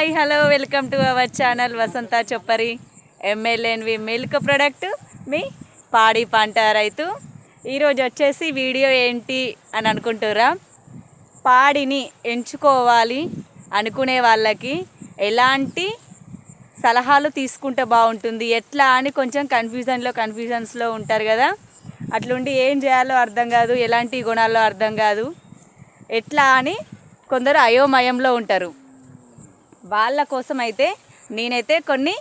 Hi hello welcome to our channel Vasantha Choppari. ఎమ్మెల్యేన్వి milk product మీ పాడి పంట రైతు. ఈరోజు వచ్చేసి వీడియో ఏంటి అని అనుకుంటురా పాడిని ఎంచుకోవాలి అనుకునే వాళ్ళకి ఎలాంటి సలహాలు తీసుకుంటే బాగుంటుంది ఎట్లా అని కొంచెం కన్ఫ్యూజన్లో కన్ఫ్యూజన్స్లో ఉంటారు కదా. అట్లుండి ఏం చేయాలో అర్థం కాదు ఎలాంటి గుణాల్లో అర్థం కాదు ఎట్లా అని కొందరు అయోమయంలో ఉంటారు. వాళ్ళ కోసం అయితే నేనైతే కొన్ని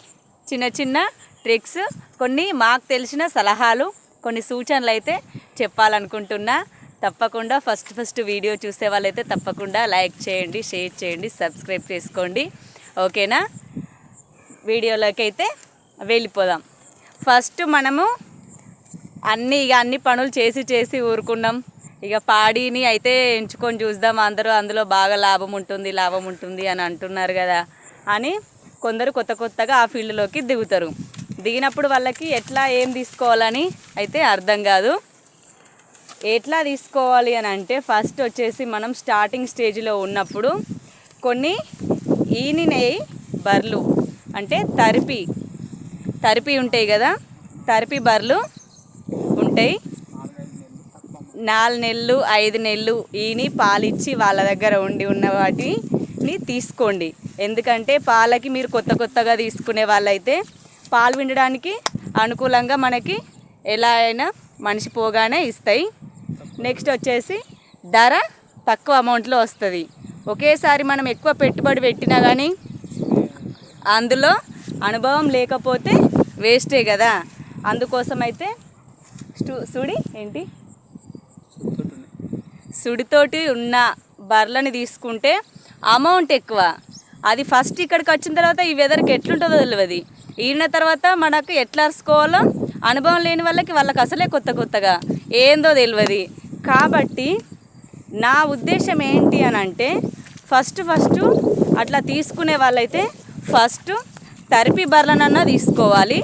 చిన్న చిన్న ట్రిక్స్ కొన్ని మాకు తెలిసిన సలహాలు కొన్ని సూచనలు అయితే చెప్పాలనుకుంటున్నా. తప్పకుండా ఫస్ట్ ఫస్ట్ వీడియో చూసే వాళ్ళైతే తప్పకుండా లైక్ చేయండి షేర్ చేయండి సబ్స్క్రైబ్ చేసుకోండి. ఓకేనా? వీడియోలోకి అయితే వెళ్ళిపోదాం. ఫస్ట్ మనము అన్నీ ఇక అన్ని పనులు చేసి చేసి ఊరుకున్నాం. ఇక పాడిని అయితే ఎంచుకొని చూద్దాం. అందరూ అందులో బాగా లాభం ఉంటుంది లాభం ఉంటుంది అని అంటున్నారు కదా అని కొందరు కొత్త కొత్తగా ఆ ఫీల్డ్లోకి దిగుతారు. దిగినప్పుడు వాళ్ళకి ఎట్లా ఏం తీసుకోవాలని అయితే అర్థం కాదు. ఎట్లా తీసుకోవాలి అని అంటే ఫస్ట్ వచ్చేసి మనం స్టార్టింగ్ స్టేజ్లో ఉన్నప్పుడు కొన్ని ఈనినై బర్లు అంటే తరిపి తరిపి ఉంటాయి కదా తరిపి బర్లు ఉంటాయి. నాలుగు నెలలు ఐదు నెలలు ఈని పాలిచ్చి వాళ్ళ దగ్గర ఉండి ఉన్న వాటిని తీసుకోండి. ఎందుకంటే పాలకి మీరు కొత్త కొత్తగా తీసుకునే వాళ్ళైతే పాలు విండడానికి అనుకూలంగా మనకి ఎలా అయినా మనిషి పోగానే ఇస్తాయి. నెక్స్ట్ వచ్చేసి ధర తక్కువ అమౌంట్లో వస్తుంది. ఒకేసారి మనం ఎక్కువ పెట్టుబడి పెట్టినా కానీ అందులో అనుభవం లేకపోతే వేస్టే కదా. అందుకోసం అయితే స్టూ సుడి ఏంటి? సుడితోటి ఉన్న బర్రెలని తీసుకుంటే అమౌంట్ ఎక్కువ. అది ఫస్ట్ ఇక్కడికి వచ్చిన తర్వాత ఈ వెదర్కి ఎట్లుంటుందో తెలియదు ఈన తర్వాత మనకు ఎట్లా అరుచుకోవాలో అనుభవం లేని వాళ్ళకి వాళ్ళకి అసలే కొత్త కొత్తగా. ఏందో తెలియదు కాబట్టి నా ఉద్దేశం ఏంటి అని అంటే ఫస్ట్ ఫస్ట్ అట్లా తీసుకునే వాళ్ళైతే ఫస్ట్ తరిపి బర్రెలనన్నా తీసుకోవాలి.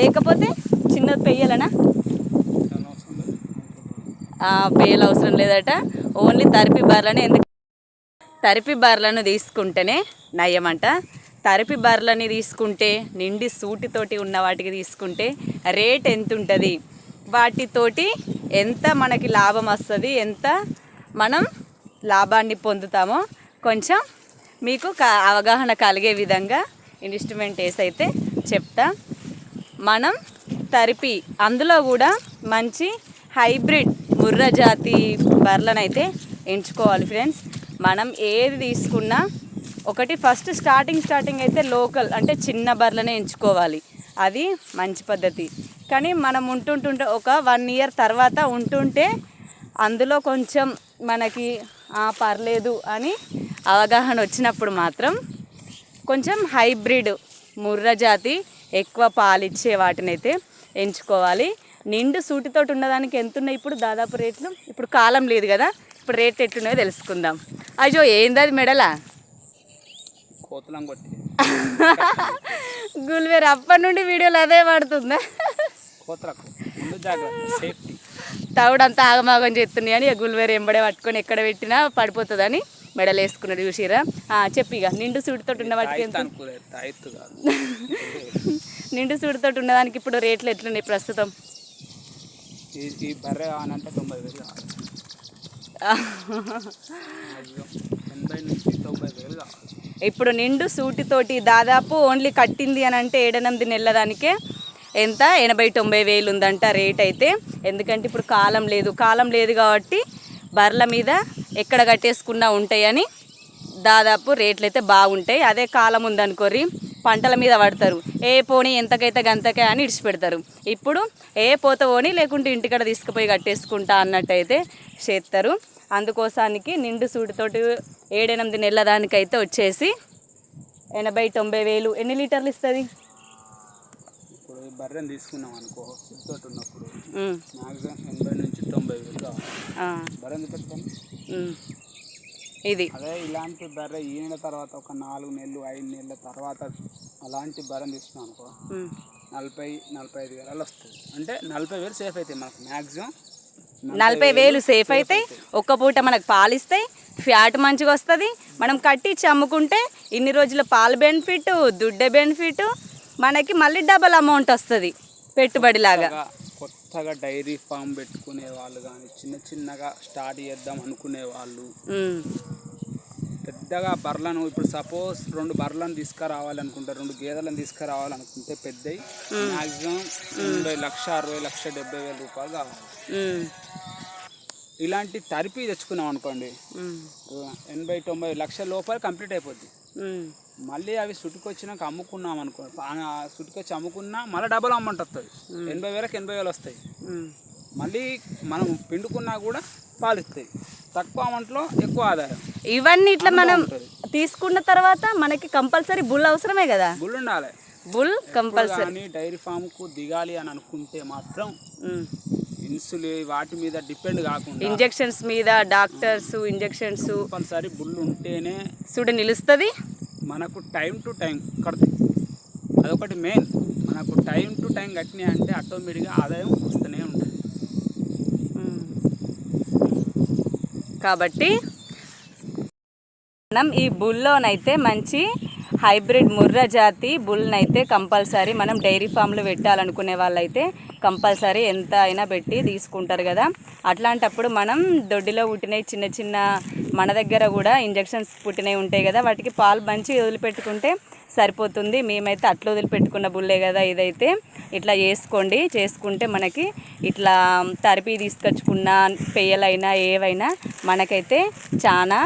లేకపోతే చిన్నది పెయ్యాలనా? పేలు అవసరం లేదట. ఓన్లీ తరిపి బర్రని ఎందుకు తరిపి బర్రెలను తీసుకుంటేనే నయమంట. తరిపి బర్రెలని తీసుకుంటే నిండి సూటితోటి ఉన్న వాటికి తీసుకుంటే రేట్ ఎంత ఉంటుంది వాటితోటి ఎంత మనకి లాభం వస్తుంది? ఎంత మనం లాభాన్ని పొందుతామో కొంచెం మీకు క- అవగాహన కలిగే విధంగా ఇన్వెస్ట్మెంట్ వేసి అయితే చెప్తా. మనం తరిపి అందులో కూడా మంచి హైబ్రిడ్ బుర్ర జాతి బర్రెలను అయితే ఎంచుకోవాలి ఫ్రెండ్స్ మనం ఏది తీసుకున్నా ఒకటి ఫస్ట్ స్టార్టింగ్ స్టార్టింగ్ అయితే లోకల్ అంటే చిన్న బర్రెలనే ఎంచుకోవాలి. అది మంచి పద్ధతి. కానీ మనం ఉంటుంటుంటే ఒక వన్ ఇయర్ తర్వాత ఉంటుంటే అందులో కొంచెం మనకి పర్లేదు అని అవగాహన వచ్చినప్పుడు మాత్రం కొంచెం హైబ్రిడ్ ముర్ర జాతి ఎక్కువ పాలిచ్చే వాటిని అయితే ఎంచుకోవాలి. నిండు సూటితోటి ఉన్నదానికి ఎంత ఉన్నాయి ఇప్పుడు? దాదాపు రేట్లు. ఇప్పుడు కాలం లేదు కదా. ఇప్పుడు రేట్ ఎట్లున్నాయో తెలుసుకుందాం. అయ్యో ఏంది అది మెడలా? కోతలం కొట్టి గుల్వేర్ అప్పటి నుండి వీడియోలు అదే పడుతుందా తవుడంతా ఆగమాగం చేస్తున్నాయి అని గుల్వేర్ ఎంబడే పట్టుకొని ఎక్కడ పెట్టినా పడిపోతుందని మెడలు వేసుకున్నాడు చూసిరా చెప్పి ఇక. నిండు సూటితోటి ఉన్న వాటికి నిండు సూటితోటి ఉన్నదానికి ఇప్పుడు రేట్లు ఎట్లున్నాయి ప్రస్తుతం? ఈ బర్రె కావాలంటే తొంభై వేలు కావాలి. ఎనభై నుంచి తొంభై వేలు కావాలి. ఇప్పుడు నిండు సూటితోటి దాదాపు ఓన్లీ కట్టింది అని అంటే ఏడెనిమిది నెలల దానికే ఎంత? ఎనభై తొంభై వేలు ఉందంట రేట్ అయితే. ఎందుకంటే ఇప్పుడు కాలం లేదు. కాలం లేదు కాబట్టి బర్రెల మీద ఎక్కడ కట్టేసుకున్నా ఉంటాయని దాదాపు రేట్లు అయితే బాగుంటాయి. అదే కాలం ఉందనుకోరి పంటల మీద పడతారు. ఏ పోనీ ఎంతకైతే గంతకే అని ఇడిచిపెడతారు. ఇప్పుడు ఏ పోత పోని లేకుంటే ఇంటికాడ తీసుకుపోయి కట్టేసుకుంటా అన్నట్టయితే చేస్తారు. అందుకోసానికి నిండు సూటితోటి ఏడెనిమిది నెలల దానికైతే వచ్చేసి ఎనభై తొంభై వేలు ఎన్ని లీటర్లు ఇస్తుంది? ఇప్పుడు బర్రెని తీసుకున్నాం అనుకో తోటి ఉన్నప్పుడు ఎనభై నుంచి తొంభై వేలు బర్రెని పెట్టాను. ఇది. అదే ఇలాంటి బర్రె ఈయన తర్వాత ఒక నాలుగు నెలలు ఐదు నెలల తర్వాత అలాంటి బర్రెని తీసుకున్నాం అనుకో నలభై నలభై ఐదు వేలు వస్తుంది. అంటే నలభై వేలు సేఫ్ అవుతాయి మనకు మ్యాక్సిమం నలభై వేలు సేఫ్ అవుతాయి ఒక్క పూట మనకు పాలిస్తాయి ఫ్యాట్ మంచిగా వస్తుంది. మనం కట్టించి అమ్ముకుంటే ఇన్ని రోజుల పాల బెనిఫిట్ దుడ్డే బెనిఫిట్ మనకి మళ్ళీ డబల్ అమౌంట్ వస్తుంది పెట్టుబడిలాగా. కొత్తగా డైరీ ఫామ్ పెట్టుకునే వాళ్ళు కానీ చిన్న చిన్నగా స్టార్ట్ చేద్దాం అనుకునే వాళ్ళు. పెద్దగా బర్లను ఇప్పుడు సపోజ్ రెండు బర్లను తీసుకురావాలనుకుంటే రెండు గేదెలను తీసుకురావాలనుకుంటే పెద్దవి మ్యాక్సిమం ఎనభై లక్ష అరవై లక్ష డెబ్బై వేల రూపాయలు కావాలి. ఇలాంటి తరిపి తెచ్చుకున్నాం అనుకోండి ఎనభై తొంభై లక్షల లోపల కంప్లీట్ అయిపోద్ది. మళ్ళీ అవి సుట్టుకొచ్చినాక అమ్ముకున్నాం అనుకో. సుట్టుకొచ్చి అమ్ముకున్నా మళ్ళీ డబల్ అమౌంట్ వస్తుంది ఎనభై వేలకు ఎనభై వేలు వస్తాయి. మళ్ళీ మనం పిండుకున్నా కూడా పాలు ఇస్తాయి తక్కువ అమౌంట్లో ఎక్కువ ఆదాయం. ఇవన్నీ ఇట్లా మనం. తీసుకున్న తర్వాత మనకి కంపల్సరీ బుల్ అవసరమే కదా? గుళ్ళు ఉండాలి. Bull compulsory. డైరీ ఫామ్కు దిగాలి అని అనుకుంటే మాత్రం ఇన్సులి వాటి మీద డిపెండ్ కాకుండా ఇంజెక్షన్స్ మీద డాక్టర్స్ ఇంజెక్షన్స్ కంపల్సరీ బుల్ ఉంటేనే చూడ నిలుస్తుంది. మనకు టైం టు టైం కడతాయి. అదొకటి మెయిన్. మనకు టైం టు టైం కట్టినాయి అంటే ఆటోమేటిక్గా ఆదాయం వస్తూనే ఉంటుంది. కాబట్టి మనం ఈ బుల్లోనైతే మంచి హైబ్రిడ్ ముర్ర జాతి బుల్నైతే కంపల్సరీ మనం డైరీ ఫామ్లో పెట్టాలనుకునే వాళ్ళైతే కంపల్సరీ ఎంత అయినా పెట్టి తీసుకుంటారు కదా. అట్లాంటప్పుడు మనం దొడ్డిలో పుట్టినవి చిన్న చిన్న మన దగ్గర కూడా ఇంజెక్షన్స్ పుట్టినవి ఉంటాయి కదా వాటికి పాలు మంచి వదిలిపెట్టుకుంటే సరిపోతుంది. మేమైతే అట్లా వదిలిపెట్టుకున్న బుల్లే కదా ఇదైతే. ఇట్లా చేసుకోండి చేసుకుంటే మనకి ఇట్లా తరిపి తీసుకొచ్చుకున్న పెయ్యలైనా ఏవైనా మనకైతే చాలా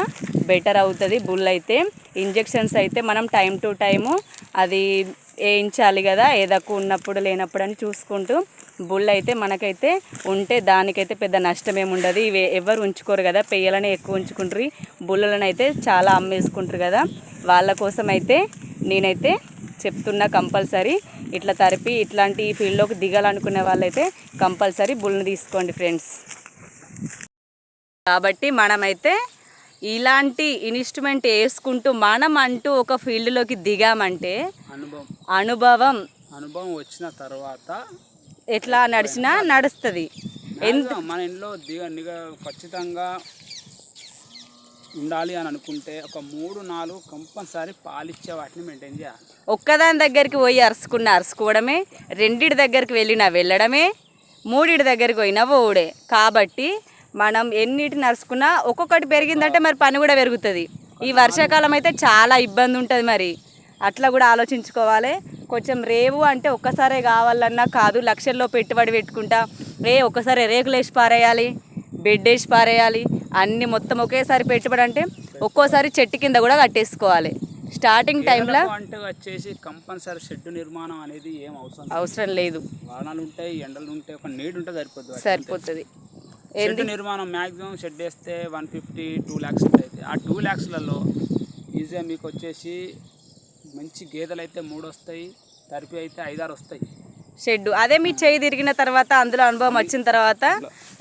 బెటర్ అవుతుంది బుల్ అయితే ఇంజెక్షన్స్ అయితే మనం టైం టు టైము అది వేయించాలి కదా ఏదకు ఉన్నప్పుడు లేనప్పుడు అని చూసుకుంటూ బుల్ అయితే మనకైతే ఉంటే దానికైతే పెద్ద నష్టం ఏముండదు ఉండదు. ఇవి ఎవరు ఉంచుకోరు కదా పెయ్యలనే ఎక్కువ ఉంచుకుంటారు. బుల్లలను అయితే చాలా అమ్మేసుకుంటారు కదా వాళ్ళ కోసం అయితే నేనైతే చెప్తున్నా కంపల్సరీ. ఇట్లా తరిపి ఇట్లాంటి ఫీల్డ్లోకి దిగాలనుకునే వాళ్ళైతే కంపల్సరీ బుల్ని తీసుకోండి ఫ్రెండ్స్. కాబట్టి మనమైతే ఇలాంటి ఇన్స్ట్రుమెంట్ వేసుకుంటూ మనం అంటూ ఒక ఫీల్డ్లోకి దిగామంటే అనుభవం. అనుభవం. వచ్చిన తర్వాత ఎట్లా నడిచినా నడుస్తుంది. మన ఇంట్లో దిగ నిగ ఖచ్చితంగా ఉండాలి అని అనుకుంటే ఒక మూడు నాలుగు కంపల్సరీ పాలిచ్చే వాటిని మెయింటైన్ చేయాలి. ఒక్కదాని దగ్గరికి పోయి అరుచుకున్న అరుచుకోవడమే రెండిటి దగ్గరికి వెళ్ళినా వెళ్ళడమే మూడిటి దగ్గరికి పోయినా పోవుడే. కాబట్టి మనం ఎన్నిటిని అరుచుకున్నా ఒక్కొక్కటి పెరిగిందంటే మరి పని కూడా పెరుగుతుంది. ఈ వర్షాకాలం అయితే చాలా ఇబ్బంది ఉంటుంది మరి. అట్లా కూడా ఆలోచించుకోవాలి. కొంచెం రేవు అంటే ఒక్కసారే కావాలన్నా కాదు లక్షల్లో పెట్టుబడి పెట్టుకుంటా. ఏ ఒక్కసారి రేకులు వేసి పారేయాలి బెడ్ వేసి పారేయాలి. అన్ని మొత్తం ఒకేసారి పెట్టుబడి అంటే ఒక్కోసారి చెట్టు కింద కూడా కట్టేసుకోవాలి. స్టార్టింగ్ టైంలో అంటే వచ్చేసి కంపల్సరీ షెడ్ నిర్మాణం అనేది ఏం అవసరం. అవసరం లేదు. వానలు ఉంటాయి ఎండలు ఉంటాయి ఒక నీడు ఉంటే సరిపోద్ది వాటికి. సరిపోతుంది. షెడ్ నిర్మాణం మ్యాక్సిమం షెడ్ వేస్తే వన్ ఫిఫ్టీ టూ ల్యాక్స్ అవుతుంది ఆ టూ ల్యాక్స్లలో ఈజీగా మీకు వచ్చేసి మంచి గేదెలు అయితే మూడు వస్తాయి తరిపి అయితే ఐదారు వస్తాయి షెడ్ అదే మీ చేయి తిరిగిన తర్వాత అందులో అనుభవం వచ్చిన తర్వాత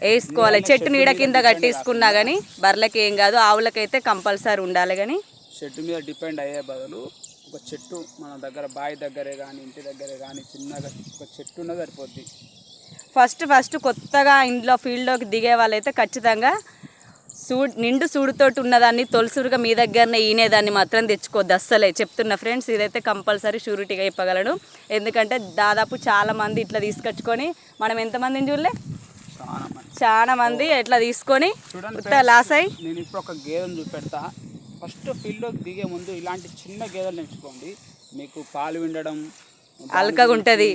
వేసుకోవాలి. చెట్టు నీడ కింద కట్టేసుకున్నా కానీ బర్రెలకి ఏం కాదు ఆవులకైతే కంపల్సరీ ఉండాలి కానీ షెడ్ మీద డిపెండ్ అయ్యే బదులు ఒక చెట్టు మన దగ్గర బావి దగ్గరే కానీ ఇంటి దగ్గరే కానీ చిన్నగా ఒక చెట్టు ఉన్నది సరిపోద్ది. ఫస్ట్ ఫస్ట్ కొత్తగా ఇంట్లో ఫీల్డ్లోకి దిగే వాళ్ళైతే ఖచ్చితంగా సూడ్ నిండు సూడుతోటి ఉన్నదాన్ని తొలసూరుగా మీ దగ్గరనే ఈనేదాన్ని మాత్రం తెచ్చుకోవద్దు అస్సలే. చెప్తున్నా ఫ్రెండ్స్ ఇదైతే కంపల్సరీ షూరిటీగా చెప్పగలను. ఎందుకంటే దాదాపు చాలా మంది ఇట్లా తీసుకొచ్చుకొని మనం ఎంతమందిని చూడలే? చాలా మంది ఇట్లా తీసుకొని లాస్ అయ్యి. నేను ఇప్పుడు ఒక గేదెను చూపెడతా. ఫస్ట్ ఫీల్డ్లోకి దిగే ముందు ఇలాంటి చిన్న గేదెలు ఎంచుకోండి మీకు పాలు విండడం అలకగా ఉంటుంది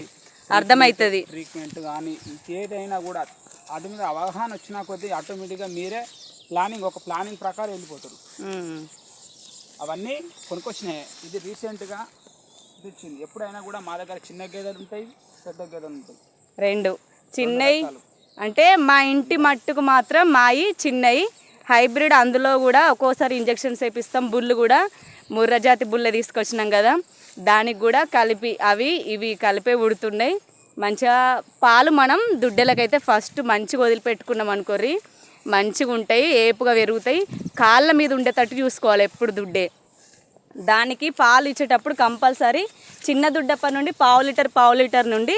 అర్థమవుతుంది ట్రీట్మెంట్ కానీ ఇంకేదైనా కూడా వాటి మీద అవగాహన వచ్చిన కొద్దీ ఆటోమేటిక్గా మీరే ప్లానింగ్ ఒక ప్లానింగ్ ప్రకారం వెళ్ళిపోతారు. అవన్నీ కొనుక్కొచ్చినాయి. ఇది రీసెంట్గా ఇది వచ్చింది ఎప్పుడైనా కూడా మా దగ్గర చిన్న గేదెలు ఉంటాయి పెద్ద గేదెలు ఉంటాయి. రెండు. చిన్నవి అంటే మా ఇంటి మట్టుకు మాత్రం మాయి చిన్నవి హైబ్రిడ్ అందులో కూడా ఒక్కోసారి ఇంజెక్షన్స్ వేపిస్తాం. బుల్లు కూడా ముర్ర జాతి బుల్ల తీసుకొచ్చినాం కదా. దానికి కూడా కలిపి అవి ఇవి కలిపే ఉడుతున్నాయి. మంచిగా పాలు మనం దుడ్డెలకైతే ఫస్ట్ మంచిగా వదిలిపెట్టుకున్నాం అనుకోర్రి. మంచిగా ఉంటాయి ఏపుగా పెరుగుతాయి. కాళ్ళ మీద ఉండేటట్టు చూసుకోవాలి ఎప్పుడు దుడ్డే. దానికి పాలు ఇచ్చేటప్పుడు కంపల్సరీ చిన్న దుడ్డప్ప నుండి పావు లీటర్ పావు లీటర్ నుండి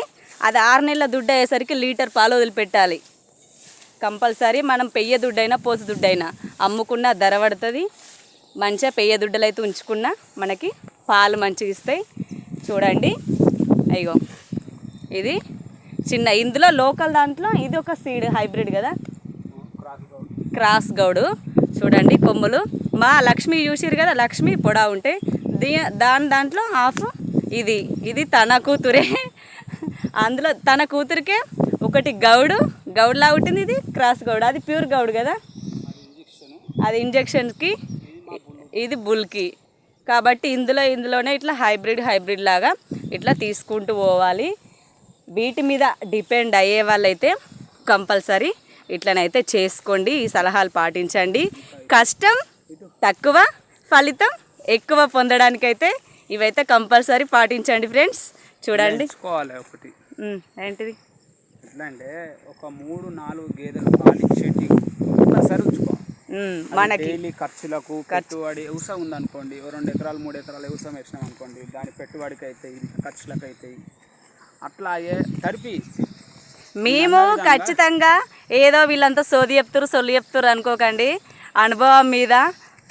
అది ఆరు నెలల దుడ్డ అయ్యేసరికి లీటర్ పాలు వదిలిపెట్టాలి. కంపల్సరీ మనం పెయ్య దుడ్డైనా పోసు దుడ్డైనా అమ్ముకున్న ధర పడుతుంది. మంచిగా పెయ్య దుడ్డలు అయితే ఉంచుకున్నా మనకి పాలు మంచిగా ఇస్తాయి. చూడండి అయ్యో. ఇది చిన్న ఇందులో లోకల్ దాంట్లో ఇది ఒక సీడ్ హైబ్రిడ్ కదా. క్రాస్ గౌడు. చూడండి కొమ్ములు. మా లక్ష్మి చూసిరు కదా లక్ష్మి పొడా ఉంటాయి దీ దాని దాంట్లో హాఫ్ ఇది. ఇది తన కూతురే. అందులో తన కూతురికే ఒకటి గౌడు. గౌడ్లా ఉంటుంది ఇది క్రాస్ గౌడ్. అది ప్యూర్ గౌడ్ కదా. అది ఇంజక్షన్ అది ఇంజెక్షన్కి ఇది బుల్కి. కాబట్టి ఇందులో ఇందులోనే ఇట్లా హైబ్రిడ్ హైబ్రిడ్ లాగా ఇట్లా తీసుకుంటూ పోవాలి. వీటి మీద డిపెండ్ అయ్యే వాళ్ళైతే కంపల్సరీ ఇట్లనైతే చేసుకోండి ఈ సలహాలు పాటించండి. కష్టం తక్కువ ఫలితం ఎక్కువ పొందడానికైతే ఇవైతే కంపల్సరీ పాటించండి ఫ్రెండ్స్. చూడండి. ఒకటి. ఏంటిది? ఎట్లా అంటే ఒక మూడు నాలుగు గేదెలు పాలు ఇచ్చేటి కంపల్సరీ ఉంచుకోవాలి ఉమ్, మనకి డైలీ ఖర్చులకు పెట్టుబడి వ్యవసాయం ఉందనుకోండి ఓ రెండు ఎకరాలు మూడు ఎకరాలు వ్యవసాయం వేసినాం అనుకోండి దాని పెట్టుబడికి అవుతాయి ఖర్చులకు అవుతాయి అట్లా తడిపి మేము ఖచ్చితంగా ఏదో వీళ్ళంతా సోది చెప్తురు సొల్లు చెప్తురు అనుకోకండి. అనుభవం మీద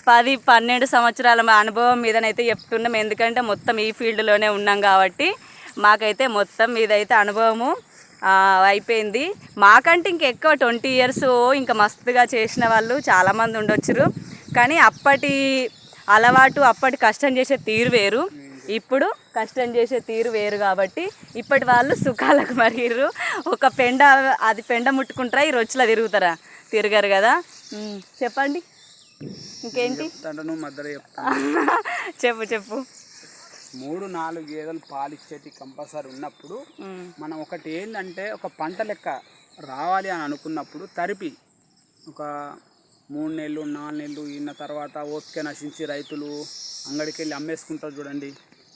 పది పన్నెండు సంవత్సరాల మా అనుభవం మీదనైతే చెప్తున్నాం. ఎందుకంటే మొత్తం ఈ ఫీల్డ్లోనే ఉన్నాం కాబట్టి మాకైతే మొత్తం మీదైతే అనుభవము అయిపోయింది. మాకంటే ఇంకెక్కువ ట్వంటీ ఇయర్స్ ఇంకా మస్తుగా చేసిన వాళ్ళు చాలామంది ఉండొచ్చురు. కానీ అప్పటి అలవాటు అప్పటి కష్టం చేసే తీరు వేరు. ఇప్పుడు కష్టం చేసే తీరు వేరు కాబట్టి ఇప్పటి వాళ్ళు సుఖాలకు మరిగిర్రు. ఒక పెండ అది పెండ ముట్టుకుంటారా ఈ రొచ్చులా తిరుగుతారా? తిరగరు కదా. చెప్పండి. ఇంకేంటి? చెప్పు చెప్పు. మూడు నాలుగు గేదెలు పాలు ఇచ్చేటి కంపల్సరీ ఉన్నప్పుడు మనం ఒకటి ఏంటంటే ఒక పంట లెక్క రావాలి అని అనుకున్నప్పుడు తరిపి ఒక మూడు నెలలు నాలుగు నెలలు ఇన్న తర్వాత ఓపిక నశించి రైతులు అంగడికి వెళ్ళి అమ్మేసుకుంటారు చూడండి.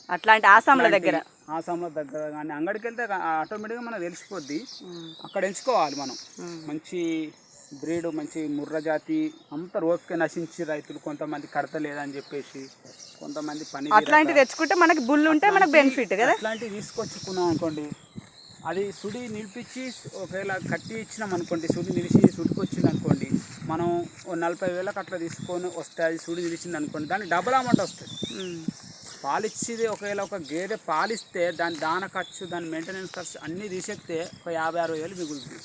అట్లాంటి ఆసాముల దగ్గర. ఆసాంల దగ్గర కానీ అంగడికి వెళ్తే ఆటోమేటిక్గా మనకు తెలిసిపోద్ది. అక్కడ ఎంచుకోవాలి మనం. మంచి బ్రీడ్ మంచి ముర్ర జాతి అంత ఓపిక నశించి రైతులు కొంతమంది కడతలేదని చెప్పేసి కొంతమంది పని అట్లాంటివి తెచ్చుకుంటే మనకి బుల్ ఉంటే మనకు బెనిఫిట్ కదా? అట్లాంటివి తీసుకొచ్చుకున్నాం అనుకోండి అది సుడి నిలిపించి ఒకవేళ కట్టి ఇచ్చినాం అనుకోండి సుడి నిలిచి సుడికి వచ్చింది అనుకోండి మనం నలభై వేలకు అట్లా తీసుకొని వస్తే అది సుడి నిలిచింది అనుకోండి దానికి డబుల్ అమౌంట్ వస్తుంది. పాలిచ్చేది ఒకవేళ ఒక గేదె పాలిస్తే దాని దాన ఖర్చు దాని మెయింటెనెన్స్ ఖర్చు అన్నీ తీసేస్తే ఒక యాభై అరవై వేలు మిగులుతుంది.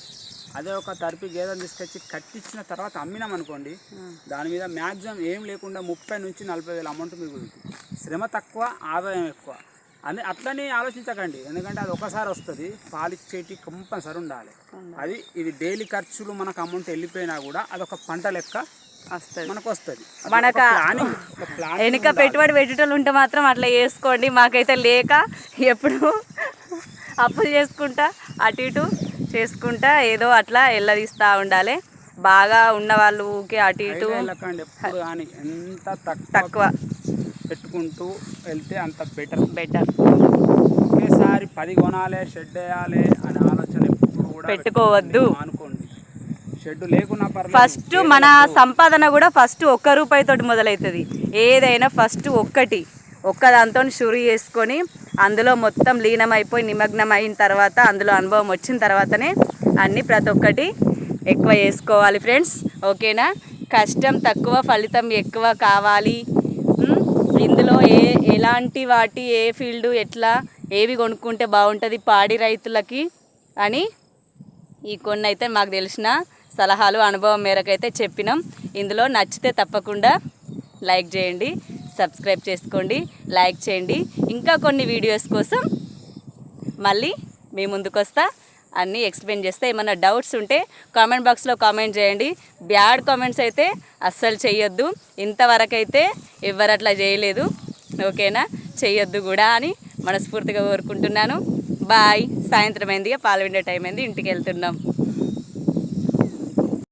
అదే ఒక తరిపి గేదెను తీసుకొచ్చి కట్టించిన తర్వాత అమ్మినాం అనుకోండి దాని మీద మ్యాక్సిమం ఏం లేకుండా ముప్పై నుంచి నలభై వేల అమౌంట్ మిగులుతుంది. శ్రమ తక్కువ ఆదాయం ఎక్కువ. అని అట్లని ఆలోచించకండి. ఎందుకంటే అది ఒకసారి వస్తుంది పాలిచ్చేటి కంపల్సరీ ఉండాలి. అది ఇది డైలీ ఖర్చులు మనకు అమౌంట్ వెళ్ళిపోయినా కూడా అదొక పంట లెక్క మనకు వస్తుంది వెనుక పెట్టుబడి పెట్టేటోళ్ళు ఉంటే మాత్రం అట్లా చేసుకోండి. మాకైతే లేక ఎప్పుడు అప్పులు చేసుకుంటా అటు ఇటు చేసుకుంటా ఏదో అట్లా ఎల్లదీస్తూ ఉండాలి. బాగా ఉన్న వాళ్ళు ఊకే అటు ఇటు ఎంత తక్కువ పెట్టుకుంటూ వెళ్తే అంత బెటర్ బెటర్ ఒకేసారి పది కొనాలి షెడ్ వేయాలి అనే ఆలోచన ఎప్పుడు కూడా పెట్టుకోవద్దు. అనుకోండి ఫస్ట్ మన సంపాదన కూడా ఫస్ట్ ఒక్క రూపాయితోటి మొదలవుతుంది ఏదైనా ఫస్ట్ ఒక్కటి ఒక్క దాంతో షురు చేసుకొని అందులో మొత్తం లీనమైపోయి నిమగ్నం అయిన తర్వాత అందులో అనుభవం వచ్చిన తర్వాతనే అన్నీ ప్రతి ఒక్కటి ఎక్కువ చేసుకోవాలి ఫ్రెండ్స్. ఓకేనా? కష్టం తక్కువ ఫలితం ఎక్కువ కావాలి. ఇందులో ఏ ఎలాంటి వాటి ఏ ఫీల్డ్ ఎట్లా ఏవి కొనుక్కుంటే బాగుంటుంది పాడి రైతులకి అని ఈ కొన్ని అయితే మాకు తెలిసిన సలహాలు అనుభవం మేరకు అయితే చెప్పినాం. ఇందులో నచ్చితే తప్పకుండా లైక్ చేయండి సబ్స్క్రైబ్ చేసుకోండి లైక్ చేయండి. ఇంకా కొన్ని వీడియోస్ కోసం మళ్ళీ మీ ముందుకు వస్తా అన్నీ ఎక్స్ప్లెయిన్ చేస్తే. ఏమైనా డౌట్స్ ఉంటే కామెంట్ బాక్స్లో కామెంట్ చేయండి. బ్యాడ్ కామెంట్స్ అయితే అస్సలు చేయొద్దు ఇంతవరకైతే అయితే ఎవరు అట్లా చేయలేదు. ఓకేనా? చేయొద్దు కూడా అని మనస్ఫూర్తిగా కోరుకుంటున్నాను. బాయ్. సాయంత్రం అయింది పాలు టైం అయింది ఇంటికి వెళ్తున్నాం.